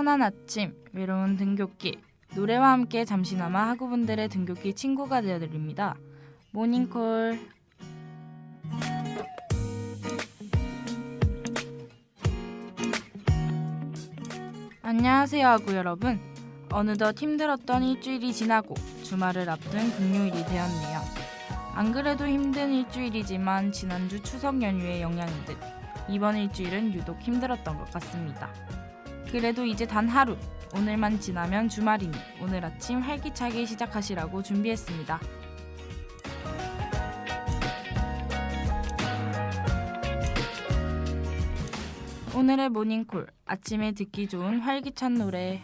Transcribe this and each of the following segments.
피곤한 아침, 외로운 등굣길, 노래와 함께 잠시나마 학우분들의 등굣길 친구가 되어드립니다. 모닝콜. 안녕하세요, 학우 여러분. 어느덧 힘들었던 일주일이 지나고 주말을 앞둔 금요일이 되었네요. 안 그래도 힘든 일주일이지만 지난주 추석 연휴의 영향인 듯 이번 일주일은 유독 힘들었던 것 같습니다. 그래도 이제 단 하루, 오늘만 지나면 주말이니 오늘 아침 활기차게 시작하시라고 준비했습니다. 오늘의 모닝콜, 아침에 듣기 좋은 활기찬 노래.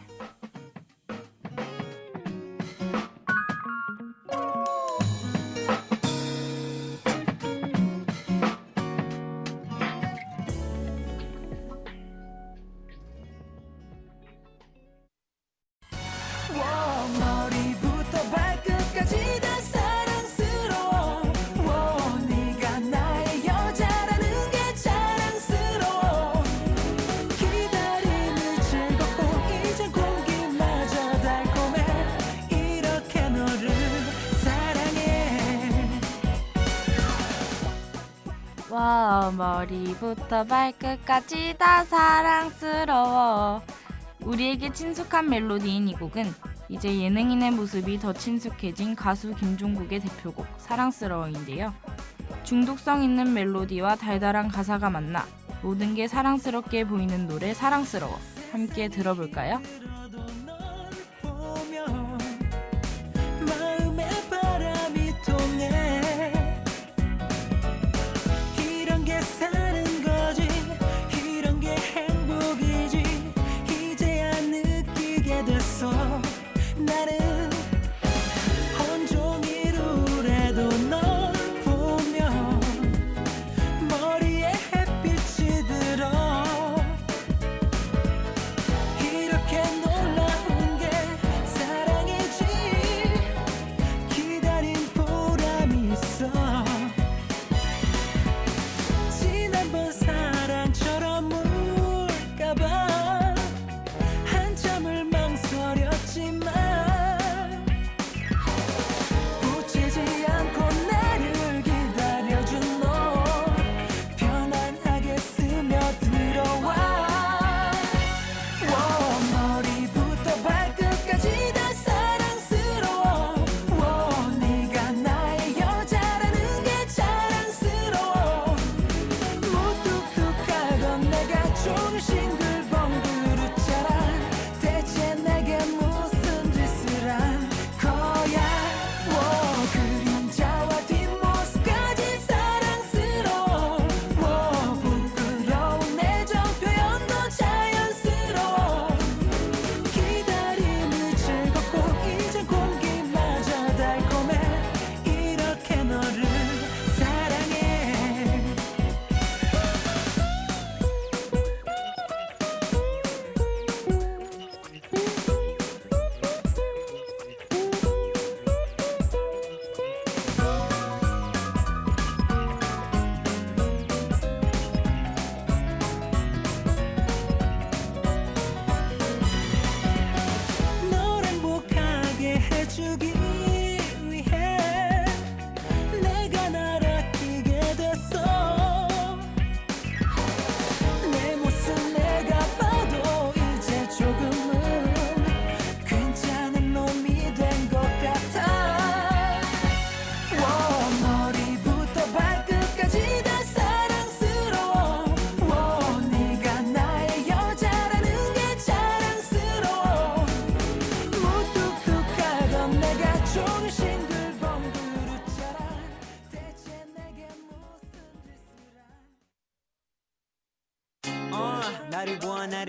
와 머리부터 발끝까지 다 사랑스러워 우리에게 친숙한 멜로디인 이 곡은 이제 예능인의 모습이 더 친숙해진 가수 김종국의 대표곡 사랑스러워인데요 중독성 있는 멜로디와 달달한 가사가 만나 모든 게 사랑스럽게 보이는 노래 사랑스러워 함께 들어볼까요?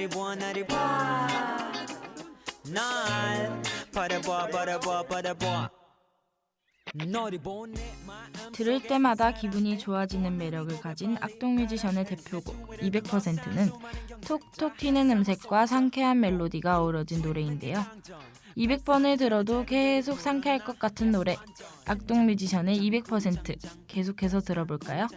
나를 봐 나를 봐날 바라봐 바라봐 바라봐 너를 보내 마음 들을 때마다 기분이 좋아지는 매력을 가진 악동 뮤지션의 대표곡 200%는 톡톡 튀는 음색과 상쾌한 멜로디가 어우러진 노래인데요. 200번을 들어도 계속 상쾌할 것 같은 노래 악동 뮤지션의 200% 계속해서 들어볼까요?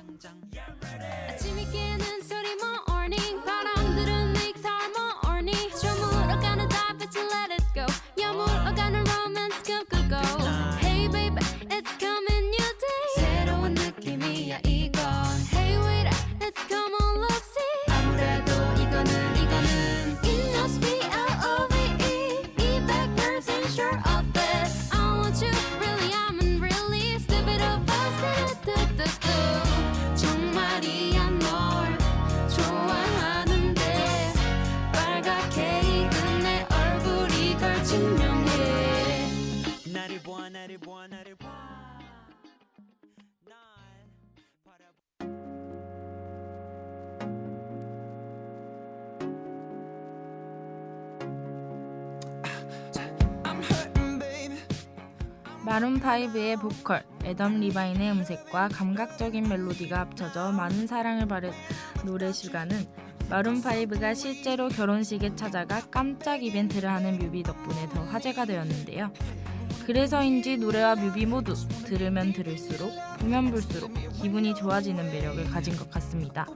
마룬5의 보컬, 애덤 리바인의 음색과 감각적인 멜로디가 합쳐져 많은 사랑을 받은 노래 슈가는 마룬5가 실제로 결혼식에 찾아가 깜짝 이벤트를 하는 뮤비 덕분에 더 화제가 되었는데요. 그래서인지 노래와 뮤비 모두 들으면 들을수록 보면 볼수록 기분이 좋아지는 매력을 가진 것 같습니다.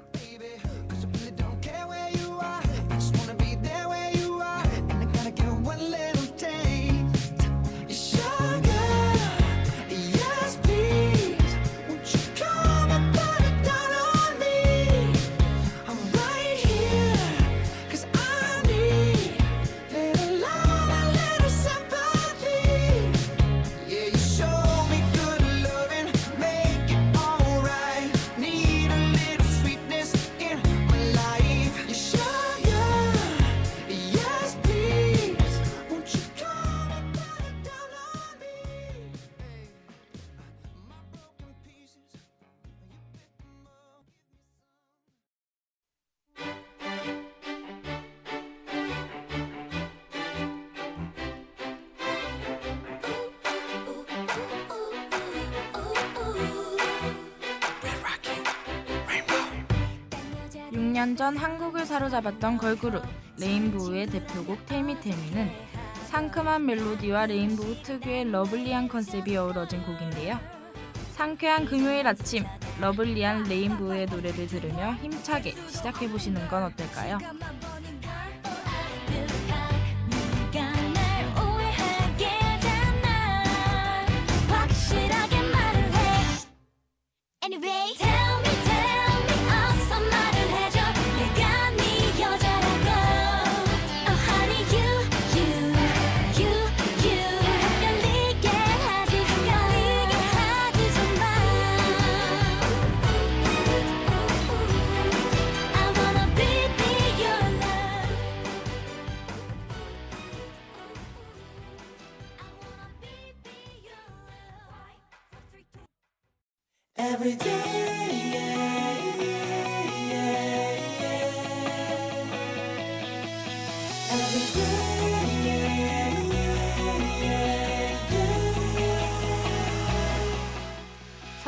6년 전 한국을 사로잡았던 걸그룹 레인보우의 대표곡 텔미텔미는 상큼한 멜로디와 레인보우 특유의 러블리한 컨셉이 어우러진 곡인데요. 상쾌한 금요일 아침 러블리한 레인보우의 노래를 들으며 힘차게 시작해 보시는 건 어떨까요?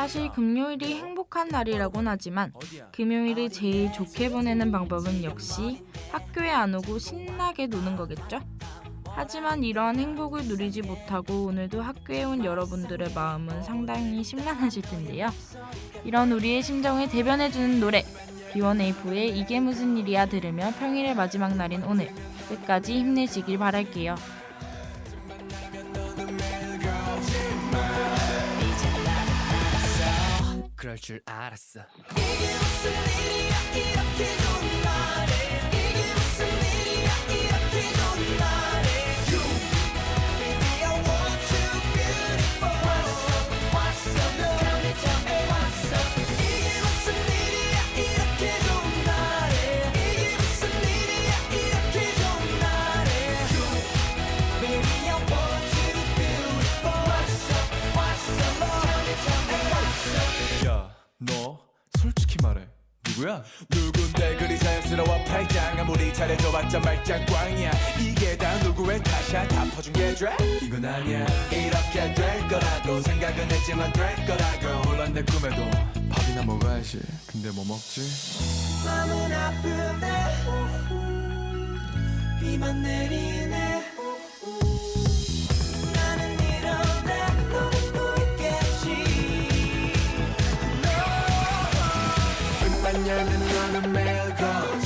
사실 금요일이 행복한 날이라곤 하지만 금요일을 제일 좋게 보내는 방법은 역시 학교에 안 오고 신나게 노는 거겠죠? 하지만 이러한 행복을 누리지 못하고 오늘도 학교에 온 여러분들의 마음은 상당히 심란하실 텐데요. 이런 우리의 심정을 대변해주는 노래 B1A4의 이게 무슨 일이야 들으며 평일의 마지막 날인 오늘 끝까지 힘내시길 바랄게요. 그럴 줄 알았어. 야, 잘해줘봤자 말짱꽝이야. 이게 다 누구의 탓이야? 다 퍼준 게 죄? 이건 아니야. 이렇게 될 거라고 생각은 했지만 될 거라고 물론 내 꿈에도 밥이나 먹어야지. 근데 뭐 먹지? 마음은 아픈데. 비만 내리네. 나는 이런데 너 있겠지. 열면 너는 매일 거짓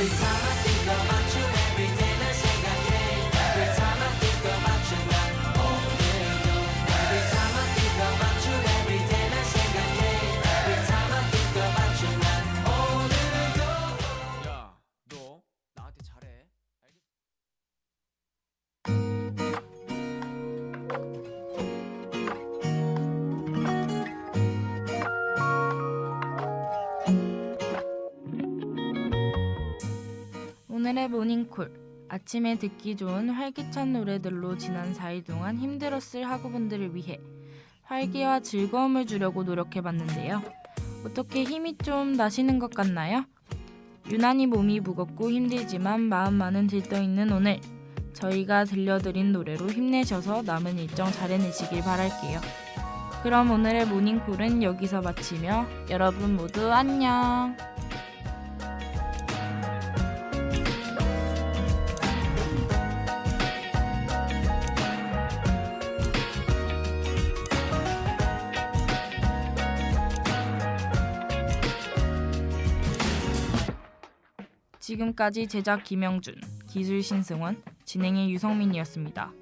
the time. 모닝콜. 아침에 듣기 좋은 활기찬 노래들로 지난 4일 동안 힘들었을 학우분들을 위해 활기와 즐거움을 주려고 노력해봤는데요. 어떻게 힘이 좀 나시는 것 같나요? 유난히 몸이 무겁고 힘들지만 마음만은 들떠있는 오늘 저희가 들려드린 노래로 힘내셔서 남은 일정 잘 해내시길 바랄게요. 그럼 오늘의 모닝콜은 여기서 마치며 여러분 모두 안녕. 지금까지 제작 김영준, 기술 신승원, 진행의 유성민이었습니다.